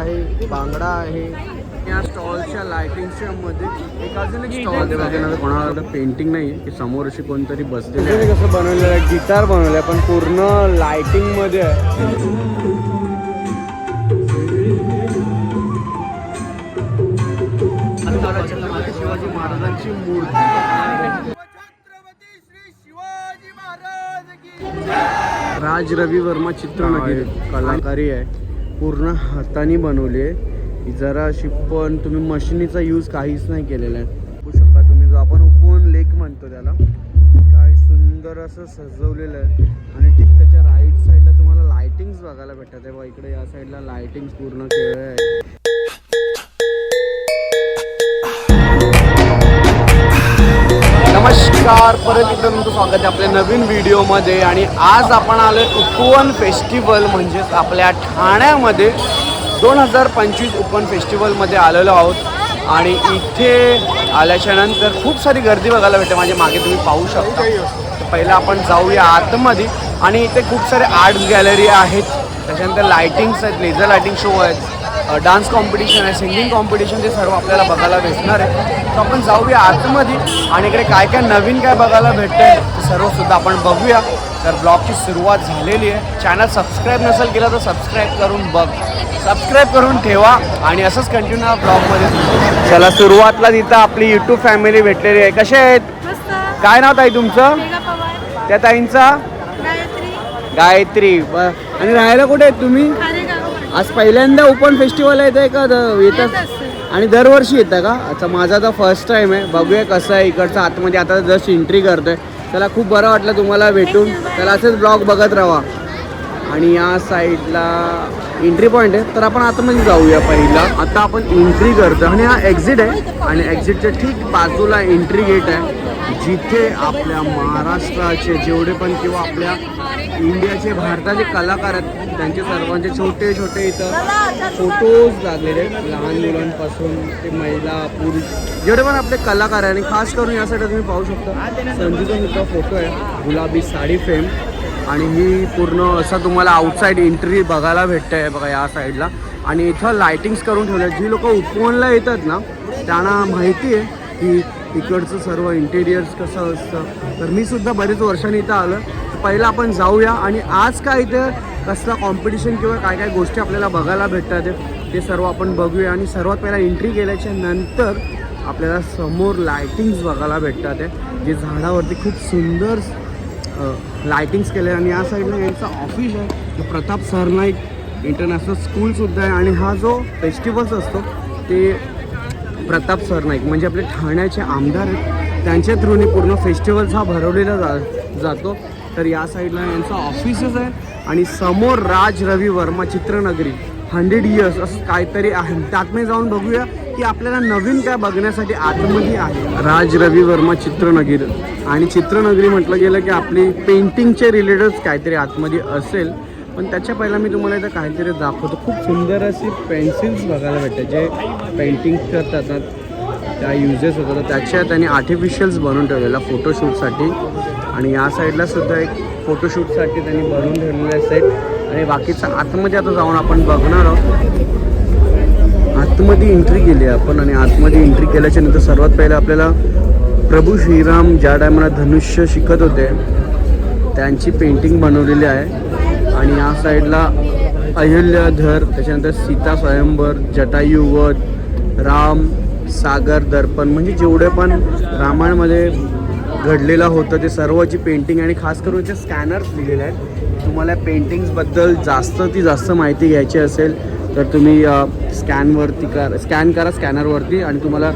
आहे बांगडा आहे. या स्टॉलच्या लायटिंगच्या मध्ये एक अजून एक स्टॉल आहे. कोणाला पेंटिंग नाही की समोर अशी कोणतरी बसलेली आहे. कसं बनवलेलं आहे? गिटार बनवलं आहे पण पूर्ण लायटिंगमध्ये आहे. छत्रपती शिवाजी महाराजांची मूर्ती. आहे. राज रवी वर्मा चित्रनगरी. कलाकारी आहे. पूर्ण हाताने बनवली आहे. जरा अशी पण तुम्ही मशिनीचा यूज काहीच नाही केलेला आहे. बघू शकता तुम्ही जो आपण उपवन लेक म्हणतो त्याला काय सुंदर असं सजवलेलं आहे. आणि ठीक त्याच्या राईट साईडला तुम्हाला लायटिंग्स बघायला भेटतात. आहे बघा इकडे या साईडला लायटिंग्स पूर्ण केलं आहे नमस्कार. परत एकदा तुमचं स्वागत आहे आपल्या नवीन व्हिडिओमध्ये. आणि आज आपण आलो आहे उपवन फेस्टिवल म्हणजेच आपल्या ठाण्यामध्ये. दोन हजार पंचवीस उपवन फेस्टिवलमध्ये आलेलो आहोत. आणि इथे आल्याच्यानंतर खूप सारी गर्दी बघायला भेटते. माझ्या मागे तुम्ही पाहू शकता. पहिलं आपण जाऊया आतमध्ये. आणि इथे खूप सारे आर्ट गॅलरी आहेत. त्याच्यानंतर लायटिंग्स आहेत लेझर लायटिंग शो आहेत. डान्स कॉम्पिटिशन आहे सिंगिंग कॉम्पिटिशन ते सर्व आपल्याला बघायला भेटणार आहे. तर आपण जाऊया आतमध्ये आणि इकडे काय काय नवीन काय बघायला भेटतंय ते सर्व सुद्धा आपण बघूया. तर ब्लॉगची सुरुवात झालेली आहे. चॅनल सबस्क्राईब नसेल केलं तर सबस्क्राईब करून बघ. सबस्क्राईब करून ठेवा आणि असंच कंटिन्यू ब्लॉगमध्ये चला सुरुवातला तिथं आपली युट्यूब फॅमिली भेटलेली आहे. कसे आहेत? काय नाव ताई तुमचं? त्या ताईंचा? गायत्री. आणि राहायला कुठे आहेत तुम्ही? आज पहिल्यांदा ओपन फेस्टिवल येत आहे का द- येत? येतात. आणि दरवर्षी येतं का? अच्छा माझा तर फर्स्ट टाइम आहे. बघूया कसं आहे इकडचं. आतमध्ये आता जस्ट एंट्री करतोय. त्याला खूप बरं वाटलं तुम्हाला भेटून. त्याला असेच ब्लॉग बघत राहा. आणि या साईडला एंट्री पॉईंट आहे. तर आपण आतमध्ये जाऊया पहिला. आता आपण एंट्री करतो आणि हा एक्झिट आहे. आणि एक्झिटच्या ठीक बाजूला एंट्री गेट आहे. जिथे आपल्या महाराष्ट्राचे जेवढे पण किंवा आपल्या इंडियाचे भारताचे कलाकार आहेत त्यांचे सर्वांचे छोटे छोटे इथं फोटोज लागलेले आहेत. लहान मुलांपासून ते महिला पुरुष जेवढे पण आपले कलाकार आहे आणि खास करून यासाठी तुम्ही पाहू शकता संजूचा सुद्धा फोटो आहे. गुलाबी साडी फ्रेम आणि ही पूर्ण असं तुम्हाला आउटसाईड एंट्री बघायला भेटते आहे बघा या साईडला आणि इथं लायटिंग्स करून ठेवलं जी लोक उपवनला येतात ना त्यांना माहिती आहे की इकडचं सर्व इंटेरियर्स कसं असतं? तर मी सुद्धा बरेच वर्षांनी इथं आलं तर पहिलं आपण जाऊया आणि आज काय इथं कसला कॉम्पिटिशन किंवा काय काय गोष्टी आपल्याला बघायला भेटतात ते सर्व आपण बघूया. आणि सर्वात पहिला एंट्री केल्याच्यानंतर आपल्याला समोर लायटिंग्स बघायला भेटतात आहे जे झाडावरती खूप सुंदर लायटिंग्स केले आणि या साईडला यांचं ऑफिस आहे. जो प्रताप सरनाईक इंटरनॅशनल स्कूलसुद्धा आहे आणि हा जो फेस्टिवल्स असतो ते प्रताप सरनाईक म्हणजे आपले ठाण्याचे आमदार आहेत त्यांच्या थ्रूने पूर्ण फेस्टिवल्स हा भरवलेला जा जातो. तर या साईडला यांचं ऑफिसच आहे आणि समोर राज रवी वर्मा चित्रनगरी हंड्रेड इयर्स असं काहीतरी आहे. त्यातमध्ये जाऊन बघूया की आपल्याला नवीन काय बघण्यासाठी आतमध्ये आहे. राज रवी वर्मा चित्रनगरी. आणि चित्रनगरी म्हटलं गेलं की आपली पेंटिंगचे रिलेटेड काहीतरी आतमध्ये असेल. पण त्याच्या पहिला मी तुम्हाला इथं काहीतरी दाखवतो. खूप सुंदर अशी पेन्सिल्स बघायला भेटतात जे पेंटिंग करतात त्या युजेस होतात. त्याच्या त्यांनी आर्टिफिशियल्स बनवून ठेवलेला फोटोशूटसाठी आणि या साईडला सुद्धा एक फोटोशूटसाठी त्यांनी बनवून ठेवलेलं आहे सेट आणि बाकीचं आतमध्ये आता जाऊन आपण बघणार आहोत. आतमध्ये एंट्री केली आहे आपण आणि आतमध्ये एंट्री केल्याच्यानंतर सर्वात पहिले आपल्याला प्रभू श्रीराम ज्या टायमाला धनुष्य शिकत होते त्यांची पेंटिंग बनवलेली आहे. आणि या साईडला अहिल्याधर त्याच्यानंतर सीता स्वयंवर जटायुवत राम सागर दर्पण म्हणजे जेवढे पण रामायणमध्ये घडलेलं होतं ते सर्वची पेंटिंग आणि खास करून जे स्कॅनर्स दिलेले आहेत. तुम्हाला पेंटिंग्सबद्दल जास्त ती जास्त माहिती घ्यायची असेल तर तुम्ही स्कॅनवरती कर स्कॅन करा स्कॅनरवरती आणि तुम्हाला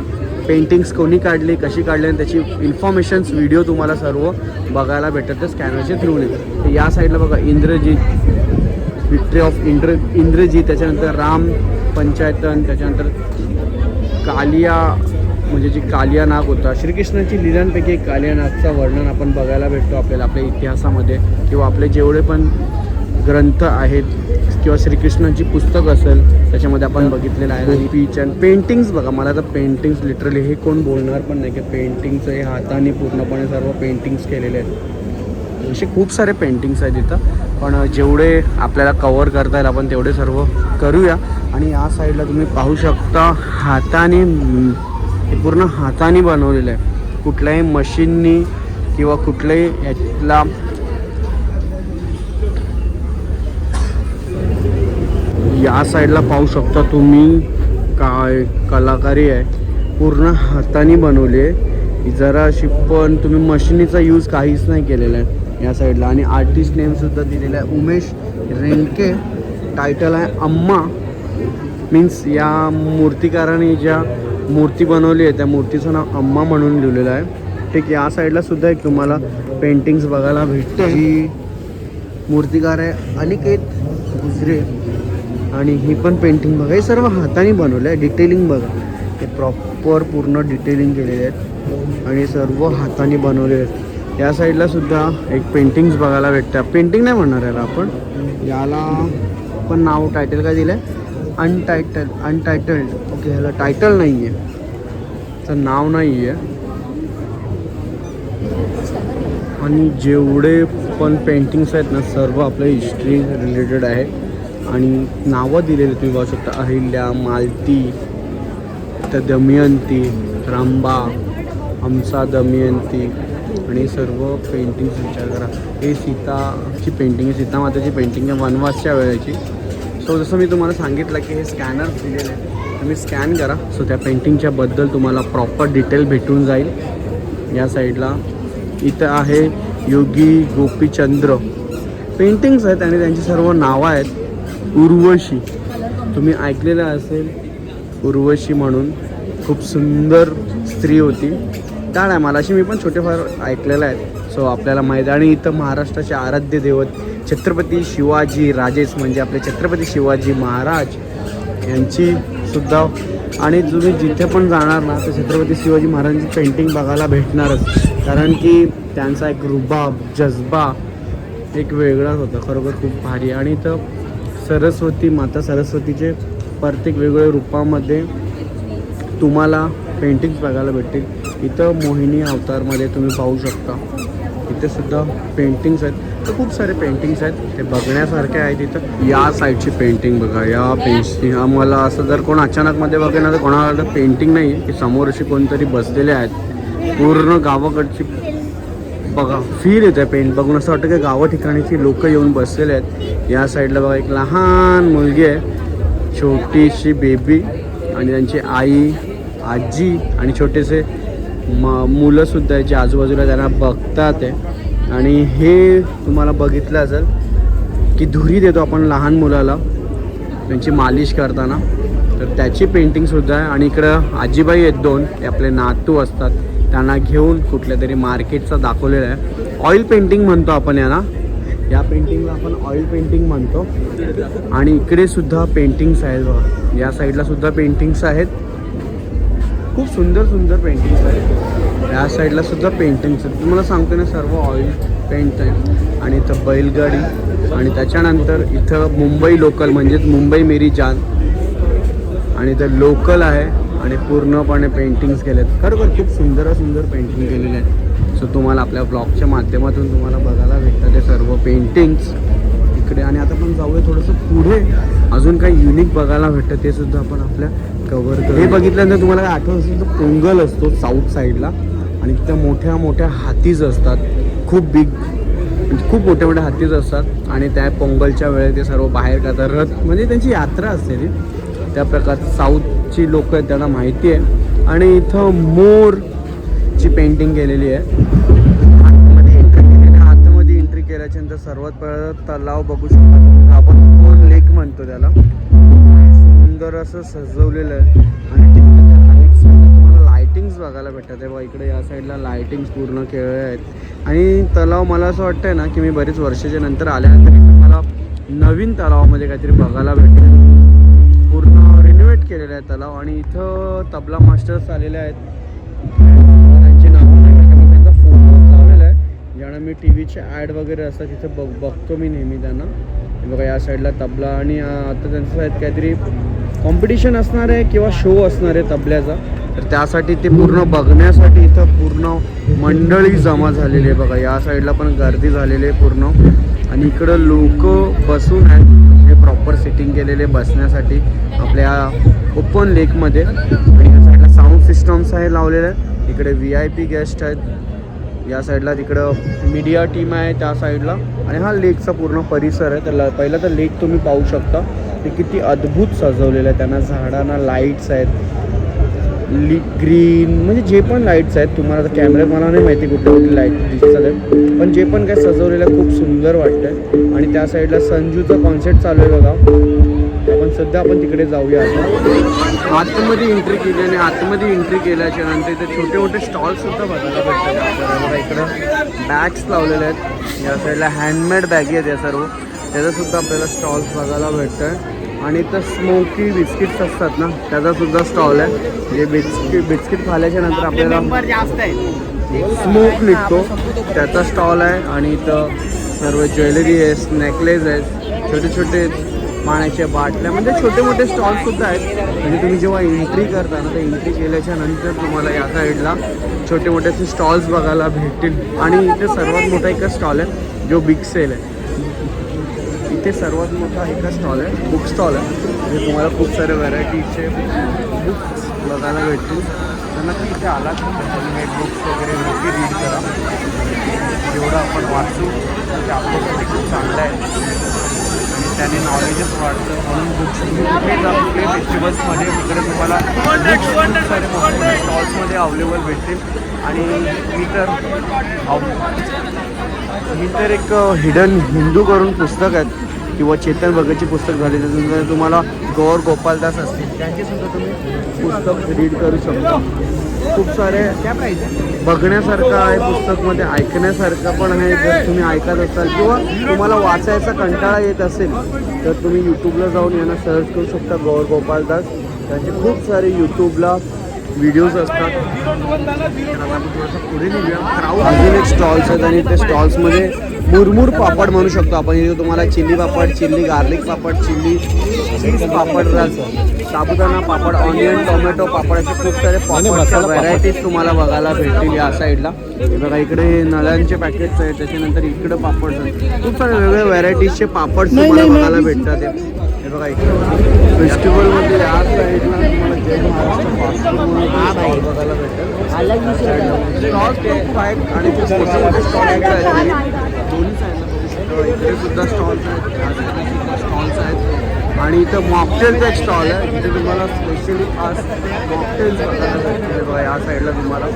पेंटिंग्स कोणी काढली कशी काढली आणि त्याची इन्फॉर्मेशन्स व्हिडिओ तुम्हाला सर्व बघायला भेटत ते स्कॅनरच्या थ्रूने तर या साईडला बघा इंद्रजीत विक्ट्री ऑफ इंद्र इंद्रजीत त्याच्यानंतर राम पंचायतन त्याच्यानंतर कालिया म्हणजे जी कालिया नाग होता श्रीकृष्णाची लिलांपैकी एक कालिया नागचा वर्णन आपण बघायला भेटतो आपल्याला आपल्या इतिहासामध्ये किंवा आपले जेवढे पण ग्रंथ आहेत किंवा श्रीकृष्णांची पुस्तक असेल त्याच्यामध्ये आपण बघितलेलं आहे. स्पीच अँड पेंटिंग्स बघा मला तर पेंटिंग्स लिटरली हे कोण बोलणार पण नाही की पेंटिंगचं हे हाताने पूर्णपणे सर्व पेंटिंग्स केलेले आहेत. असे खूप सारे पेंटिंग्स आहेत इथं. पण जेवढे आपल्याला कवर करता येईल आपण तेवढे सर्व करूया. आणि या साईडला तुम्ही पाहू शकता हाताने हे पूर्ण हाताने बनवलेलं आहे. कुठल्याही मशीननी किंवा कुठल्याही यातला या साईडला पाहू शकता तुम्ही काय कलाकारी आहे. पूर्ण हाताने बनवली आहे. जरा अशी पण तुम्ही मशिनीचा यूज काहीच नाही केलेला आहे या साईडला. आणि आर्टिस्ट नेमसुद्धा दिलेला आहे उमेश रेंके टायटल आहे अम्मा. मीन्स या मूर्तिकाराने ज्या मूर्ती बनवली आहे त्या मूर्तीचं नाव अम्मा म्हणून लिहिलेलं आहे. ठीक या साईडला सुद्धा एक तुम्हाला पेंटिंग्स बघायला भेटते ही मूर्तिकार आहे अनिकेत गुजरे. आणि ही पण पेंटिंग बघा. हे सर्व हाताने बनवलं आहे डिटेलिंग बघा. हे प्रॉपर पूर्ण डिटेलिंग केलेले आहेत. आणि सर्व हाताने बनवलेले आहेत. या साईडला सुद्धा एक पेंटिंग्स बघायला भेटतात. पेंटिंग नाही म्हणणार याला आपण. याला पण नाव टायटल काय दिलं आहे अनटायटल अनटायटल्ड ओके ह्याला टायटल नाही आहे तर नाव नाही आहे आणि जेवढे पण पेंटिंग्स आहेत ना सर्व आपल्या हिस्ट्री रिलेटेड आहे. आणि नावं दिलेली तुम्ही पाहू शकता. अहिल्या मालती तर दमयंती रांबा हमसा दमयंती आणि सर्व पेंटिंग्स विचार करा. हे सीताची पेंटिंग आहे. सीता माताची पेंटिंग आहे वनवासच्या वेळेची. सो जसं मी तुम्हाला सांगितलं की हे स्कॅनर दिलेले आहे तुम्ही स्कॅन करा. सो त्या पेंटिंगच्या बद्दल तुम्हाला प्रॉपर डिटेल भेटून जाईल. या साईडला इथं आहे योगी गोपीचंद्र. पेंटिंग्स आहेत आणि त्यांची सर्व नावं आहेत. उर्वशी. तुम्ही ऐकलेलं असेल उर्वशी म्हणून खूप सुंदर स्त्री होती. त्या मला अशी मी पण छोटेफार ऐकलेलं आहे. सो आपल्याला माहीत आणि इथं महाराष्ट्राचे आराध्य दैवत छत्रपती शिवाजी राजेच म्हणजे आपले छत्रपती शिवाजी महाराज यांची सुद्धा. आणि तुम्ही जिथे पण जाणार ना तर छत्रपती शिवाजी महाराजांची पेंटिंग बघायला भेटणारच. कारण की त्यांचा एक रुबाब जज्बा एक वेगळाच होता. खरोखर खूप भारी. आणि इथं सरस्वती माता सरस्वतीचे प्रत्येक वेगवेगळ्या रूपामध्ये तुम्हाला पेंटिंग्स बघायला भेटतील. इथं मोहिनी अवतारमध्ये तुम्ही पाहू शकता. इथे सुद्धा पेंटिंग्स आहेत. तर खूप सारे पेंटिंग्स आहेत. ते बघण्यासारखे आहेत इथं. या साईडची पेंटिंग बघा. या पेंटिंग आम्हाला असं जर कोण अचानकमध्ये बघेल तर कोणाला पेंटिंग नाही आहे की समोर अशी कोणतरी बसलेले आहेत. पूर्ण गावाकडची बघा फील येतं पेंट बघून असं वाटतं की गावा ठिकाणीची लोकं येऊन बसलेले आहेत. या साईडला बघा एक लहान मुलगी आहे. छोटीशी बेबी आणि त्यांची आई आजी आणि छोटेसे म मुलंसुद्धा आहे जे आजूबाजूला त्यांना बघतात आहे. आणि हे तुम्हाला बघितलं असेल की धुरी देतो आपण लहान मुलाला. त्यांची मालिश करताना. तर त्याची पेंटिंगसुद्धा आहे. आणि इकडं आजीबाई आहेत दोन. ते आपले नातू असतात. त्यांना घेऊन कुठल्या तरी मार्केटचा दाखवलेला आहे. ऑइल पेंटिंग म्हणतो आपण यांना या पेंटिंगला आपण ऑइल पेंटिंग म्हणतो. आणि इकडे सुद्धा पेंटिंग्स आहेत बघा. या साईडला सुद्धा पेंटिंग्स आहेत. खूप सुंदर सुंदर पेंटिंग्स आहेत. या साईडला सुद्धा पेंटिंग्स आहेत. तुम्हाला सांगतो ना सर्व ऑइल पेंट आहे आणि इथं बैलगाडी आणि त्याच्यानंतर इथं मुंबई लोकल म्हणजेच मुंबई मेरी जान. आणि इथं लोकल आहे. आणि पूर्णपणे पेंटिंग्स केले आहेत खरोखर खूप सुंदर सुंदर पेंटिंग केलेले आहेत. सो तुम्हाला आपल्या ब्लॉगच्या माध्यमातून तुम्हाला बघायला भेटतं ते सर्व पेंटिंग्स इकडे. आणि आता आपण जाऊया थोडंसं पुढे. अजून काही युनिक बघायला भेटतं ते सुद्धा आपण आपल्या कवर हे बघितल्यानंतर तुम्हाला काय आठवत असेल तर पोंगल असतो साऊथ साईडला आणि तिथं मोठ्या मोठ्या हातीज असतात. खूप बिग म्हणजे खूप मोठ्या मोठ्या हातीज असतात. आणि त्या पोंगलच्या वेळेस ते सर्व बाहेर काढतात. रथ म्हणजे त्यांची यात्रा असते ती. त्या प्रकारचं साऊथची लोक आहेत त्यांना माहिती आहे. आणि इथं मोरची पेंटिंग केलेली आहे. आतमध्ये एंट्री केलेली आहे. आतमध्ये एंट्री केल्याच्यानंतर सर्वात पहिलं तलाव बघू शकतो. आपण मोर लेक म्हणतो त्याला. सुंदर असं सजवलेलं आहे. आणि तिकडे लायटिंग्स बघायला भेटतात. आहे बघा इकडे या साईडला लायटिंग्स पूर्ण केलेले आहेत. आणि तलाव मला असं वाटतंय ना की मी बरीच वर्षाच्या नंतर आल्यानंतर मला नवीन तलावामध्ये काहीतरी बघायला भेटेल पूर्ण रिनोव्हेट केलेलं आहे तलाव. आणि इथं तबला मास्टर्स आलेले आहेत. कारण मी टी व्हीचे ॲड वगैरे असतात तिथं बघ बघतो मी नेहमी त्यांना. बघा या साईडला तबला आणि आता त्यांचं आहेत काहीतरी कॉम्पिटिशन असणार आहे किंवा शो असणार आहे तबल्याचा. तर त्यासाठी ते पूर्ण बघण्यासाठी इथं पूर्ण मंडळी जमा झालेली आहे. बघा या साईडला पण गर्दी झालेली आहे पूर्ण. आणि इकडं लोक बसून आहेत. हे प्रॉपर सिटिंग केलेले बसण्यासाठी आपल्या ओपन लेकमध्ये आणि या साईडला साऊंड सिस्टम्स आहे लावलेले. आहेत इकडे व्ही आय पी गेस्ट आहेत. या साईडला तिकडं मीडिया टीम आहे त्या साईडला. आणि हा लेकचा पूर्ण परिसर आहे. तर पहिला तर लेक तुम्ही पाहू शकता. ते किती अद्भुत सजवलेलं आहे. त्यांना झाडांना लाईट्स आहेत. ली ग्रीन म्हणजे जे पण लाईट्स आहेत तुम्हाला आता कॅमेरे मला नाही माहिती कुठल्या कुठली लाइट दिसतात आहेत. पण जे पण काय सजवलेलं आहे खूप सुंदर वाटतंय. आणि त्या साईडला संजूचा कॉन्सेप्ट चालू आहे बघा. सध्या आपण तिकडे जाऊया. आता आतमध्ये एंट्री केली आणि आतमध्ये एंट्री केल्याच्यानंतर इथे छोटे मोठे स्टॉल्स सुद्धा बघायला भेटतात. आपल्याला इकडं बॅग्स लावलेले आहेत. या साईडला हँडमेड बॅगी आहेत या सर्व. त्याचा सुद्धा आपल्याला स्टॉल्स बघायला भेटतंय आणि इथं स्मोकी बिस्किट्स असतात ना त्याचा सुद्धा स्टॉल आहे. जे बिस्किट बिस्किट खाल्याच्या नंतर आपल्याला जास्त आहे स्मोक निघतो. त्याचा स्टॉल आहे आणि इथं सर्व ज्वेलरी आहे नेकलेस आहेत छोटे छोटे पाण्याच्या बाटल्या म्हणजे छोटे मोठे स्टॉल सुद्धा आहेत. म्हणजे तुम्ही जेव्हा एंट्री करता ना तर एंट्री केल्याच्यानंतर तुम्हाला या साईडला छोटे मोठे असे स्टॉल्स बघायला भेटतील. आणि इथे सर्वात मोठा एक स्टॉल आहे जो बिग सेल आहे. इथे सर्वात मोठा एक स्टॉल आहे बुक स्टॉल आहे. म्हणजे तुम्हाला खूप सारे व्हरायटीचे बुक्स बघायला भेटतील. तर नक्की इथे आलात हे बुक्स वगैरे नक्की रीड करा. जेवढं आपण वाचू. ते आपल्यासाठी खूप चांगलं आहे. त्याने नॉलेजच वाढतं म्हणून बुक्स तुम्ही फेस्टिवल्समध्ये वगैरे तुम्हाला बुक्स स्टॉल्समध्ये अवेलेबल भेटतील. आणि मी तर मी ही तर एक हिडन हिंदू करून पुस्तक आहेत. किंवा चेतन भगतची पुस्तक झाली त्याच्यानंतर तुम्हाला गौर गोपालदास असतील त्यांचेसुद्धा तुम्ही पुस्तक रीड करू शकता. खूप सारे बघण्यासारखं आहे पुस्तकमध्ये ऐकण्यासारखं पण आहे. जर तुम्ही ऐकत असाल किंवा तुम्हाला वाचायचा कंटाळा येत असेल तर तुम्ही यूट्यूबला जाऊन यांना सर्च करू शकता गौर गोपालदास त्यांचे खूप सारे यूट्यूबला व्हिडिओज असतात. पुढे अजून एक स्टॉल्स आहेत आणि त्या स्टॉल्समध्ये मुरमुर पापड म्हणू शकतो आपण. इथे तुम्हाला chilli papad chilli garlic papad chilli cheese papad sabudana papad onion tomato papad असे खूप सारे पापडच्या व्हरायटीज तुम्हाला बघायला भेटतील या साईडला बघा इकडे नळ्यांचे पॅकेट्स आहेत त्याच्यानंतर इकडे पापड आहेत. खूप सारे वेगवेगळ्या व्हरायटीजचे पापड तुम्हाला बघायला भेटतात. हे. मध्ये बघा इकडे फेस्टिवलमध्ये या साईडला तुम्हाला जय महाराष्ट्र फास्ट बघायला भेटेल. स्टॉल्स म्हणजे खूप आहेत आणि खूप स्टॉल आहेत. दोन्ही साईडला बघू शकतो. इकडे सुद्धा स्टॉल्स आहेत या साईडला सुद्धा स्टॉल्स आहेत आणि इथं मॉकटेलचा एक स्टॉल आहे जिथे तुम्हाला स्पेशली आज मॉकटेल्स बघायला बघा या साईडला तुम्हाला.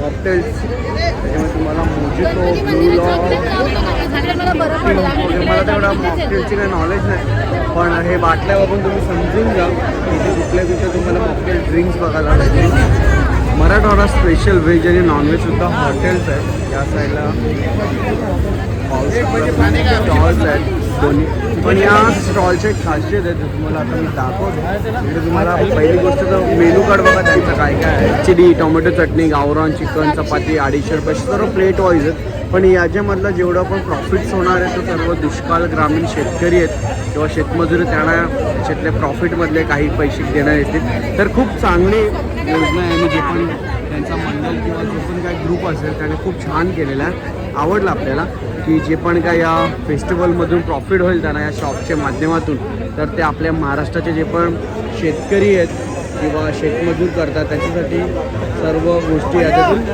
मॉकटेल्स त्याच्यामध्ये तुम्हाला मोजितो ब्लू लॉ वगैरे मला तेवढा मॉकटेलची काही नॉलेज नाही. पण हे बाटल्या बघून तुम्ही समजून घ्या इथे कुठल्या कुठे तुम्हाला मॉकटेल ड्रिंक्स बघायला भेटतील. मराठवाडा स्पेशल व्हेज आणि नॉनव्हेजसुद्धा हॉटेल्स आहेत. या साईडला स्टॉल्स आहेत. दोन्ही पण या स्टॉलचे एक खासियत आहे तुम्हाला आता मी दाखवतो. म्हणजे तुम्हाला पहिली गोष्ट तर मेनू कार्ड बघा त्यांचं काय काय आहे. चिली टोमॅटो चटणी गावरान चिकन चपाती अडीचशे रुपये सर्व प्लेट वाईज आहेत. पण याच्यामधलं जेवढं पण प्रॉफिट्स होणार आहे तो सर्व दुष्काळ ग्रामीण शेतकरी आहेत. किंवा शेतमजूर त्यांना त्याच्यातल्या प्रॉफिटमधले काही पैसे देणार येतील तर खूप चांगली योजना आहे आणि जे पण त्यांचा मंडळ किंवा जो पण काही ग्रुप असेल त्याने खूप छान केलेला आहे. आवडलं आपल्याला. की जे पण काय या फेस्टिवलमधून प्रॉफिट होईल त्यांना या शॉपच्या माध्यमातून तर ते आपल्या महाराष्ट्राचे जे पण शेतकरी आहेत किंवा शेतमजूर करतात त्याच्यासाठी सर्व गोष्टी याच्यातून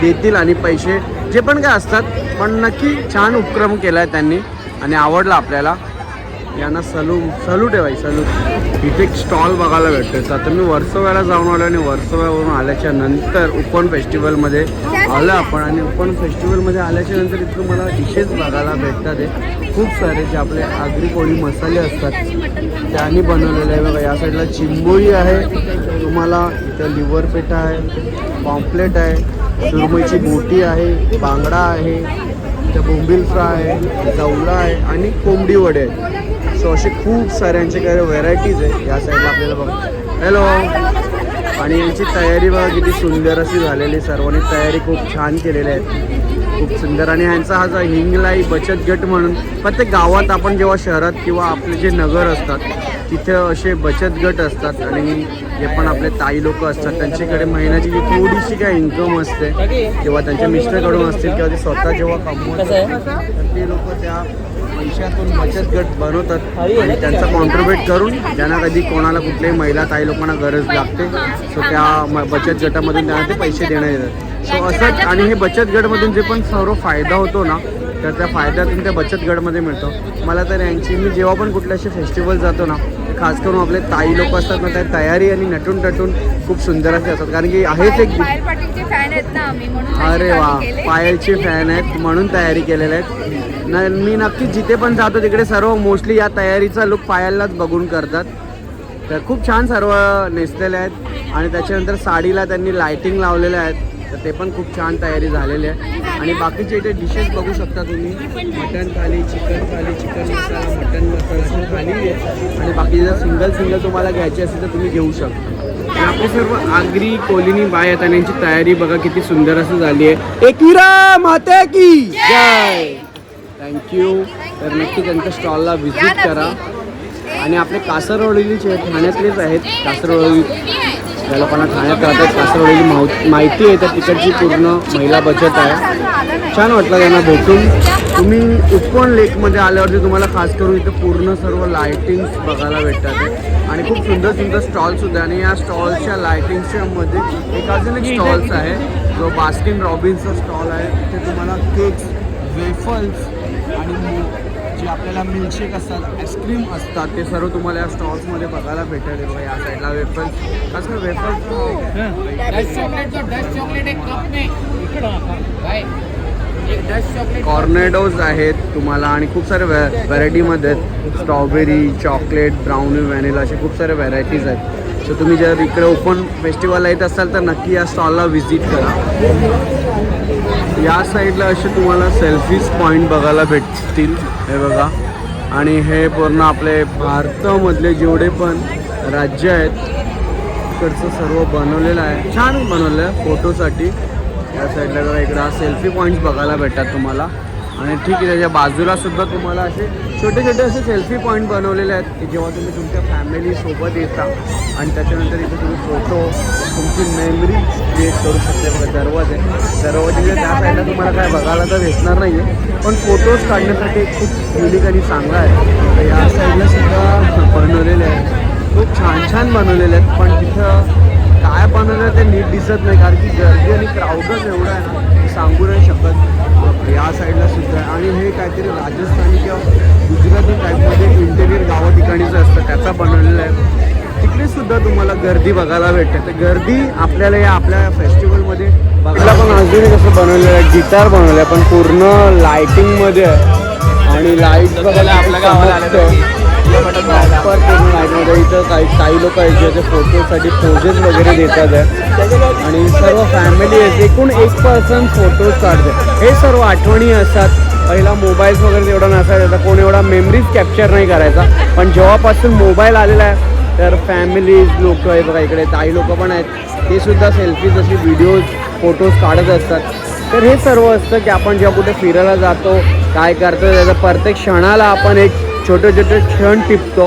देतील आणि पैसे जे पण काय असतात. पण नक्की छान उपक्रम केला आहे त्यांनी आणि आवडला आपल्याला. यांना सलू सलूट आहे भाई सलूट. इथे एक स्टॉल बघायला भेटते तर आता मी वर्सोव्याला जाऊन आलो आणि वर्सोव्यावरून आल्याच्यानंतर उपवन फेस्टिवलमध्ये आलं आपण आणि उपन फेस्टिवलमध्ये आल्याच्यानंतर इथं मला डिशेस बघायला भेटतात आहे खूप सारे जे आपले आगरी कोळी मसाले असतात त्यांनी बनवलेले आहे. बघा या साईडला चिंबोळी आहे तुम्हाला इथं लिव्हर पेठा आहे पॉम्पलेट आहे सुरमईची बोटी आहे बांगडा आहे इथं बोंबील फ्राय आहे जवला आहे आणि कोंबडी वडे आहेत. सो असे खूप साऱ्यांचे काही व्हेरायटीज आहे या साईडला आपल्याला बघ. हॅलो आणि यांची तयारी बघा किती सुंदर अशी झालेली सर्वांनी तयारी खूप छान केलेली आहे. खूप सुंदर. आणि ह्यांचा हा जो हिंगलाई बचत गट म्हणून प्रत्येक गावात आपण जेव्हा शहरात किंवा आपले जे नगर असतात तिथे असे बचत गट असतात. आणि जे पण आपले ताई लोक असतात. त्यांच्याकडे महिन्याची जी थोडीशी काय इन्कम असते किंवा त्यांच्या मिस्टरकडून असतील किंवा ते स्वतः जेव्हा कमवत तर ते लोक त्या पैशातून बचत गट बनवतात आणि त्यांचा कॉन्ट्रीब्युट करून ज्यांना कधी कोणाला कुठल्याही महिला ताई लोकांना गरज लागते सो त्या बचत गटामधून त्यांना ते पैसे देण्यात येतात सो असंच आणि हे बचत गटमधून जे पण सर्व फायदा होतो ना तर त्या फायद्यातून त्या बचत गटमध्ये मिळतो. मला तर यांची मी जेव्हा पण कुठले असे फेस्टिवल जातो ना खास करून आपले ताई लोक असतात ना त्या तयारी आणि नटून टटून खूप सुंदर असे असतात. कारण की आहेच एक अरे वा. पायलचे फॅन आहेत म्हणून तयारी केलेल्या आहेत. न मी नक्कीच जिथे पण जातो तिकडे सर्व मोस्टली या तयारीचा लुक पायललाच बघून करतात. तर खूप छान सर्व नेसलेले आहेत. आणि त्याच्यानंतर साडीला त्यांनी लायटिंग लावलेल्या आहेत. तर ते पण खूप छान तयारी झालेली आहे. आणि बाकीचे इथे डिशेस बघू शकता तुम्ही. Mutton thali chicken thali chicken masala mutton masala thali आहे आणि बाकी जर सिंगल सिंगल तुम्हाला घ्यायची असेल तर तुम्ही घेऊ शकता. आणि आपले सर्व आगरी कोलिनी बाय आहेत आणि यांची तयारी बघा किती सुंदर असं झाली आहे. एकविरा माते की. जय. थँक्यू तर नक्की त्यांच्या स्टॉलला व्हिजिट करा. आणि आपले कासरवडीचे ठाण्यातलेच आहेत कासरवडी ज्या लोकांना ठाण्यात राहतात कासरवडीची माव माहिती आहे तर तिकडची पूर्ण महिला बचत आहे. छान वाटलं त्यांना भेटून. तुम्ही उत्पन्न लेकमध्ये आल्यावरती तुम्हाला खास करून इथं पूर्ण सर्व लायटिंग्स बघायला भेटतात. आणि खूप सुंदर सुंदर स्टॉलसुद्धा आणि या स्टॉल्सच्या लायटिंगच्या मध्ये एक अजून एक स्टॉल्स आहे. जो बास्किन रॉबिन्सचा स्टॉल आहे. तिथे तुम्हाला केक्स वेफल्स मो- जे आपल्याला मिल्कशेक असतात आईस्क्रीम असतात ते सर्व तुम्हाला या स्टॉल्समध्ये बघायला भेटेल. बघा या साईडला खास करून वेफल्स कॉर्नेडोज आहेत. तुम्हाला आणि खूप सारे व्हॅ व्हरायटीमध्ये आहेत. स्ट्रॉबेरी चॉकलेट ब्राउनी व्हॅनिला असे खूप सारे व्हरायटीज आहेत. सो तुम्ही जर इकडे ओपन फेस्टिवलला येत असाल तर नक्की या स्टॉलला व्हिजिट करा. या साईडला असे तुम्हाला सेल्फीज पॉईंट बघायला भेटतील. हे बघा. आणि हे पूर्ण आपले भारतामधले जेवढे पण राज्य आहेत तिकडचं सर्व बनवलेलं आहे. छान बनवलं आहे फोटोसाठी या साईडला जरा इकडं सेल्फी पॉईंट्स बघायला भेटतात तुम्हाला. आणि ठीक आहे त्याच्या बाजूला सुद्धा तुम्हाला असे छोटे छोटे असे सेल्फी पॉईंट बनवलेले आहेत की जेव्हा तुम्ही तुमच्या फॅमिलीसोबत येता आणि त्याच्यानंतर इथे तुम्ही फोटो तुमची मेमरी क्रिएट करू शकता. बघा दरवाजे दरवाजेच्या त्या साईडला तुम्हाला काय बघायला तर भेटणार नाही आहे पण फोटोज काढण्यासाठी खूप युनिक आणि चांगला आहे. तर या साईडला सुद्धा बनवलेले आहे खूप छान छान बनवलेले आहेत. पण तिथं काय बनवलं ते नीट दिसत नाही कारण की गर्दी आणि क्राऊडच एवढं आहे ना सांगू नाही शकत. या साईडला सुद्धा आहे. आणि हे काहीतरी राजस्थानी किंवा गुजराती टाईपमध्ये इंटेरियर गावा ठिकाणीचं असतं. त्याचा बनवलेलं आहे. तिकडे सुद्धा तुम्हाला गर्दी बघायला भेटते. तर गर्दी आपल्याला या आपल्या फेस्टिवलमध्ये बघायला पण अजून एक असं बनवलेलं आहे गिटार बनवलं आहे. पण पूर्ण लायटिंगमध्ये आहे. आणि लाइट बघायला आपल्या गावाला प्रॉपर इथं काही काही लोक आहेत जे फोटोसाठी पोजेस वगैरे देतात आहे आणि सर्व फॅमिली आहे एकूण एक पर्सन फोटोज काढते हे सर्व आठवणी असतात पहिला मोबाईल्स वगैरे तेवढा नसायचा कोण एवढा मेमरीज कॅप्चर नाही करायचा पण जेव्हापासून मोबाईल आलेला आहे तर फॅमिलीज लोक आहेत बघा इकडे ताई लोक पण आहेत ते सुद्धा सेल्फीज असे व्हिडिओज फोटोज काढत असतात तर हे सर्व असतं की आपण जेव्हा कुठे फिरायला जातो काय करतो त्याचा प्रत्येक क्षणाला आपण एक छोटे छोटे क्षण टिपतो.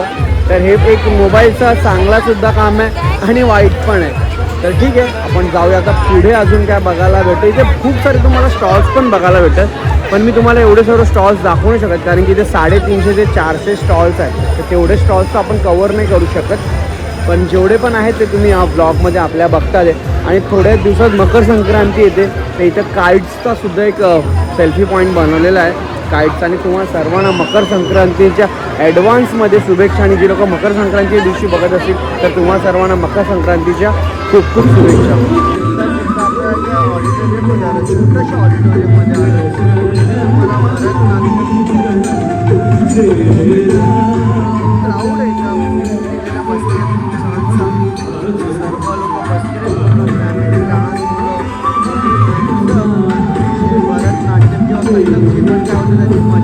तर हे एक मोबाईलचा चांगला सुद्धा काम आहे आणि वाईट पण आहे. तर ठीक आहे आपण जाऊया. आता पुढे अजून काय बघायला भेटतं? इथे खूप सारे तुम्हाला स्टॉल्स पण बघायला भेटतात. पण मी तुम्हाला एवढे सर्व स्टॉल्स दाखवू नाही शकत कारण की इथे साडेतीनशे ते चारशे स्टॉल्स आहेत. तर तेवढे स्टॉल्स तर आपण कवर नाही करू शकत. पण जेवढे पण आहेत ते तुम्ही या ब्लॉगमध्ये आपल्या बघतात आणि थोड्या दिवसात मकर संक्रांती येते. तर इथं काईट्सचा सुद्धा एक सेल्फी पॉईंट बनवलेला आहे. काईट्स आणि तुम्हाला सर्वांना मकर संक्रांतीच्या ॲडव्हान्समध्ये शुभेच्छा आणि जे लोक मकर संक्रांतीच्या दिवशी बघत असतील तर तुम्हाला सर्वांना मकर संक्रांतीच्या खूप खूप शुभेच्छा.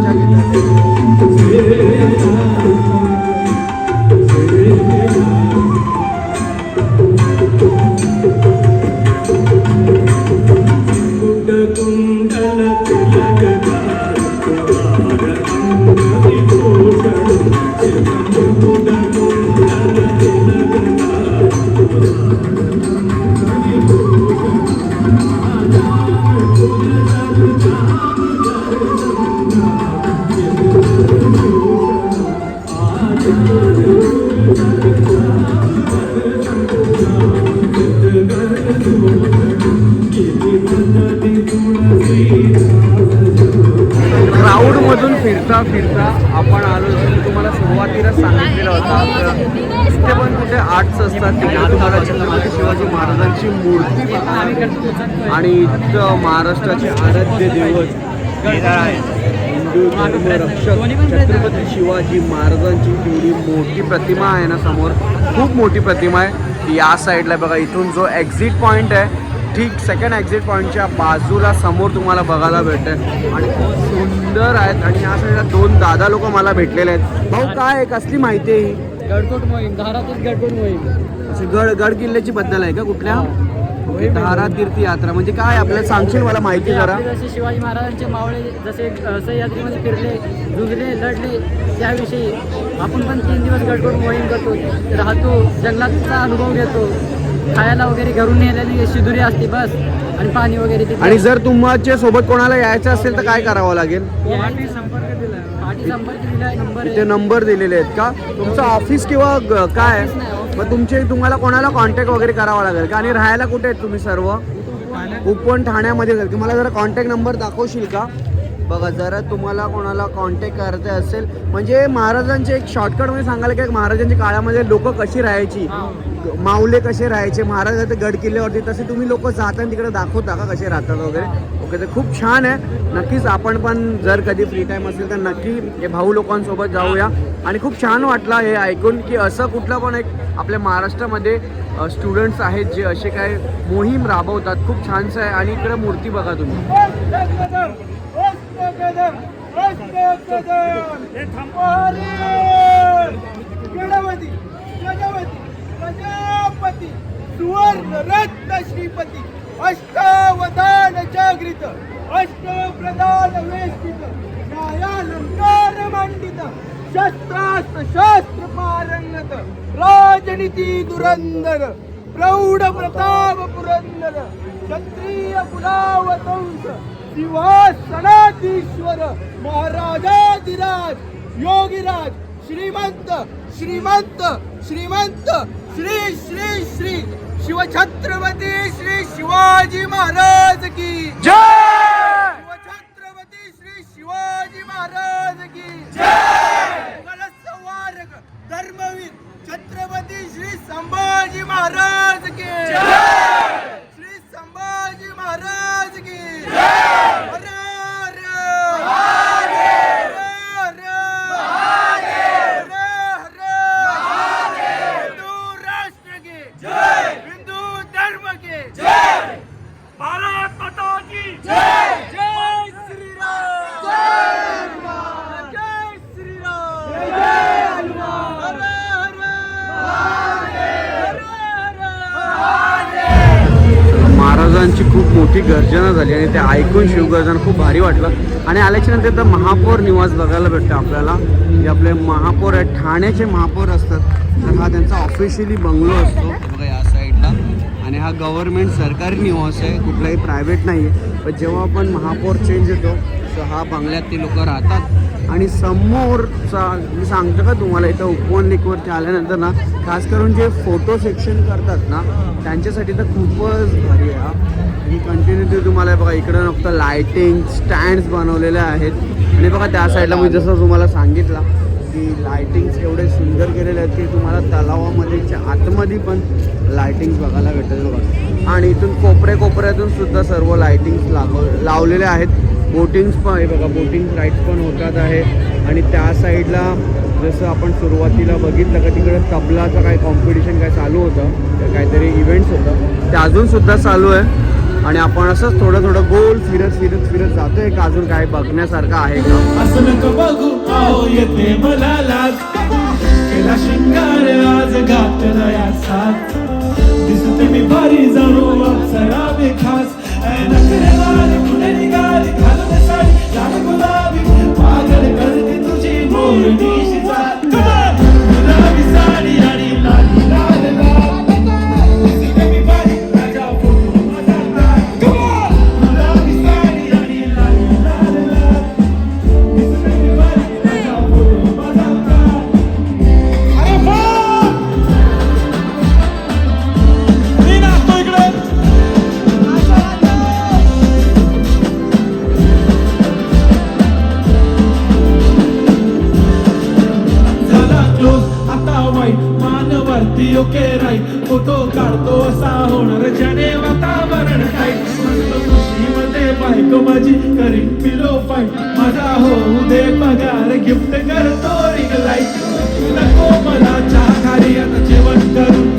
होतं त्याची आणि इथं महाराष्ट्राचे आराध्य दैवत हिंदू धर्मरक्षक छत्रपती शिवाजी महाराजांची तेवढी मोठी प्रतिमा आहे ना समोर खूप मोठी प्रतिमा आहे. या साईडला बघा इथून जो एक्झिट पॉईंट आहे ठीक सेकंड एक्झिट पॉईंटच्या बाजूला समोर तुम्हाला बघायला भेटते आणि खूप सुंदर आहेत. आणि या साईडला दोन दादा लोक मला भेटलेले आहेत. भाऊ काय आहे? कसली माहिती आहे ही? गडकोट मोहीम गडकोट मोहीम. अशी गड गड किल्ल्याची बद्दल आहे का कुठल्या? धारा तीर्थ यात्रा म्हणजे काय आपल्याला सांगशील मला माहिती जरा? जसे शिवाजी महाराजांचे मावळे जसे सह्याद्रीमध्ये फिरले झुंजले लढले त्याविषयी आपण पण तीन दिवस गडकोट मोहीम करतो. राहतो जंगलाचा अनुभव घेतो. खायला वगैरे घरून नेल्याने शिदुरी असते बस आणि पाणी वगैरे आणि जर तुमच्यासोबत कोणाला यायचं असेल तर काय करावं लागेल? संपर्क दिला. पाठी संपर्क दिला नंबर दिलेले आहेत का? तुमचं ऑफिस किंवा काय? मग तुमचे तुम्हाला कोणाला कॉन्टॅक्ट वगैरे करावा लागेल? का? आणि राहायला कुठे आहेत तुम्ही सर्व? उपवन ठाण्यामध्ये जर मला जरा कॉन्टॅक्ट नंबर दाखवशील का? बघा जरा तुम्हाला कोणाला कॉन्टॅक्ट करायचं असेल. म्हणजे महाराजांचे एक शॉर्टकटमध्ये सांगायला की महाराजांच्या काळामध्ये लोक कशी राहायची? माऊले कसे राहायचे? महाराज आता गड किल्ल्यावरती. तसे तुम्ही लोक जाताना तिकडे दाखवता का? कसे राहतात वगैरे? ओके तर खूप छान आहे. नक्कीच आपण पण जर कधी फ्री टाईम असेल तर नक्की हे भाऊ लोकांसोबत जाऊया. आणि खूप छान वाटलं हे ऐकून की असं कुठलं पण एक आपल्या महाराष्ट्रामध्ये स्टुडंट्स आहेत जे असे काय मोहीम राबवतात. खूप छानसं आहे. आणि इकडे मूर्ती बघा तुम्ही. सुवर्ण रत्न श्रीपती अष्टावधान जागृत अष्टप्रधान वेष्टित न्यायालंकार मंडित शस्त्रास्त्र शास्त्र पारंगत राजनीती दुरंदर प्रौढ प्रताप पुरंदर क्षत्रिय कुलावतंस सिंहासनाधीश्वर महाराजाधिराज योगीराज श्रीमंत श्रीमंत श्रीमंत श्री श्री श्री शिवछत्रपती श्री शिवाजी महाराज की. शिवछत्रपती श्री शिवाजी महाराज की. मुघल संवारक धर्मवीर छत्रपती श्री संभाजी महाराज की. श्री संभाजी महाराज की हर हर हर हर हर हिंदू राष्ट्र की हिंदू धर्म की भारत माता की जय जय श्री राम जय जय श्री राम जय हनुमान हर हर हर हर महाराजांची खूप मोठी गर्जना झाली आणि ते ऐकून शिवगर्जन खूप भारी वाटलं. आणि आल्याच्यानंतर तर महापौर निवास बघायला भेटतं आपल्याला. जे आपले महापौर आहेत ठाण्याचे महापौर असतात तर हा त्यांचा ऑफिशियली बंगलो असतो. बघा या साईडला आणि हा गव्हर्नमेंट सरकारी निवास आहे कुठलाही प्रायव्हेट नाही आहे पण जेव्हा आपण महापौर चेंज येतो तर हा बंगल्यात ते लोक राहतात. आणि समोरचा मी सांगतो का तुम्हाला इथं उपवन लेकवरती आल्यानंतर ना खास करून जे फोटो सेक्शन करतात ना त्यांच्यासाठी तर खूपच भारी आहे हा. ही कंटिन्युटी तुम्हाला बघा इकडं नुकतं लायटिंग स्टँड्स बनवलेले आहेत. आणि बघा त्या साईडला मी जसं तुम्हाला सांगितलं की लायटिंग्स एवढे सुंदर केलेले आहेत की तुम्हाला तलावामध्ये आतमध्ये पण लायटिंग्स बघायला भेटेल बघा. आणि इथून कोपऱ्या कोपऱ्यातून सुद्धा सर्व लायटिंग्स लाव लावलेले आहेत. बोटिंग्स पण आहे बघा बोटिंग राईड्स पण होतात आहे. आणि त्या साईडला जसं आपण सुरुवातीला बघितलं का तिकडे तबलाचं काय कॉम्पिटिशन काय चालू होतं तर काहीतरी इव्हेंट्स होतं. ते अजूनसुद्धा चालू आहे. आणि आपण असंच थोडं थोडं गोल फिरत फिरत फिरत जातोय का अजून काय बघण्यासारखं आहे का? असं नको बघू. आओ येते मला लाज केला शिंगार आज घातला साथ दिसते मी भारी जाणू अप्सरा खास. नखरेवारी पुढे निघाली घालून साडी लाल गुलाबी. पागल करते तुझी मोरणी नाही फोटो काढतो असा होणार ज्याने वातावरण काय मध्ये बायको माझी करीन पिलो फाईट माझा होऊ दे पगार गिफ्ट करतो रिंग लाइट नको मला चहा खाली आता जेवण करू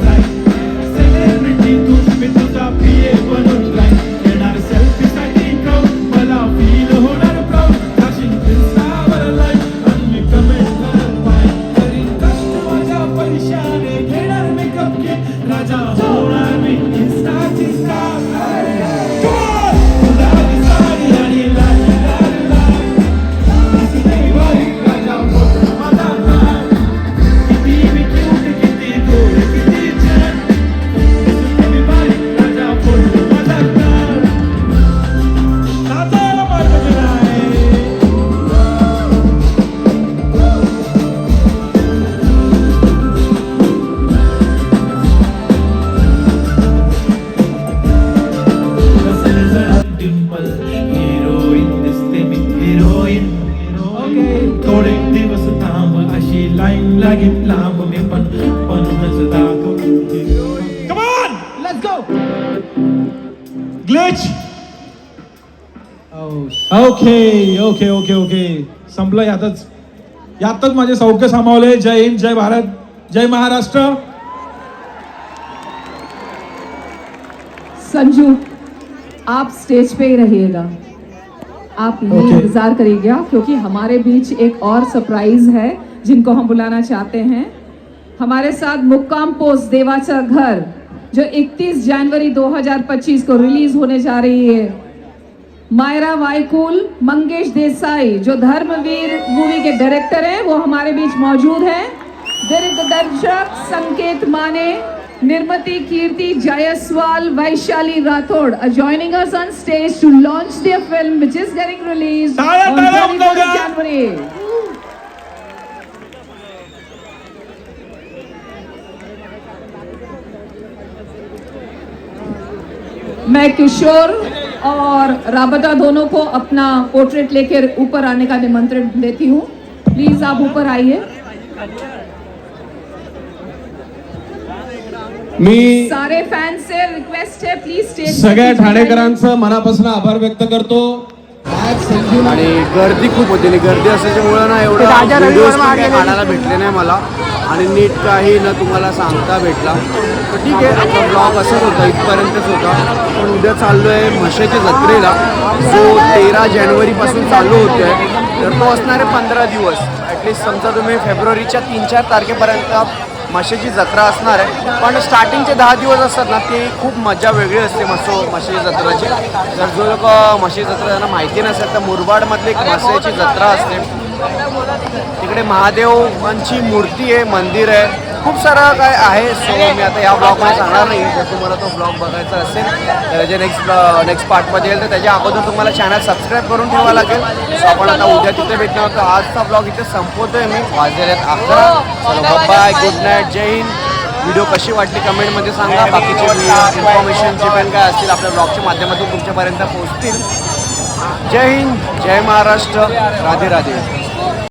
ओके ओके ओके ओके संपलं यातच. यातच माझे सौख्य सामावले. जय हिंद जय भारत जय महाराष्ट्र. संजू आप स्टेज पे ही रहिएगा. आप यही Okay. इंतज़ार करिएगा क्योंकि हमारे बीच एक और सरप्राइज़ है जिनको हम बुलाना चाहते हैं. हमारे साथ मुक्काम पोस्ट देवाचा घर जो 31 जनवरी 2025 को रिलीज़ होने जा रही है. मायरा वाइकुल मंगेश देसाई जो धर्मवीर मूवी के डायरेक्टर हैं वो हमारे बीच मौजूद हैं दिग्दर्शक संकेत माने निर्मति Kirti Jaiswal Vaishali Rathore are joining us on stage to launch their film which is getting released तालियाँ, on तालियाँ 31st होगा। January. मैं किशोर और राबता दोनों को अपना पोर्ट्रेट लेकर ऊपर आने का निमंत्रण देती हूँ। प्लीज आप ऊपर आइए। मी सारे फैंस से रिक्वेस्ट है प्लीज स्टेज सगळ्या ठाणेकरांचं मनापासून आभार व्यक्त करतो. आणि गर्दी खूप होती आणि गर्दी असल्याच्यामुळं ना एवढं व्हिडिओज काढायला भेटले नाही मला. आणि नीट काही न तुम्हाला सांगता भेटला. तर ठीक आहे आता ब्लॉग असंच होता इथपर्यंतच होता. पण उद्या चाललो आहे म्हशेच्या जत्रेला. जो तेरा जानेवारीपासून चालू होतोय. तर तो असणार आहे पंधरा दिवस. ॲटलिस्ट समजा तुम्ही फेब्रुवारीच्या तीन चार तारखेपर्यंत म्हशीची जत्रा असणार आहे पण स्टार्टिंगचे दहा दिवस असतात ना ते खूप मजा वेगळी असते मसो म्हशीची जत्रेची. जर जो लोक म्हशी जत्रा त्यांना माहिती नसेल तर मुरबाडमधली एक म्हशीची जत्रा असते. तिकडे महादेवांची मूर्ती आहे मंदिर आहे. खूप सारं काय आहे. सो मी आता या ब्लॉगमध्ये सांगणार नाही. जर तुम्हाला तो ब्लॉग बघायचा असेल जे नेक्स्ट नेक्स्ट पार्टमध्ये येईल तर त्याच्या अगोदर तुम्हाला चॅनल सबस्क्राईब करून ठेवावं लागेल. सो आपण आता उद्या तिथे भेटणार होतो आजचा ब्लॉग इथे संपवतोय मी. वाजलेले अकरा. चलो बाय गुड नाईट जय हिंद व्हिडिओ कशी वाटली कमेंटमध्ये सांगा. बाकीचे इन्फॉर्मेशन जे पण काय असतील आपल्या ब्लॉगच्या माध्यमातून तुमच्यापर्यंत पोहोचतील. जय हिंद. जय महाराष्ट्र. राधे राधे.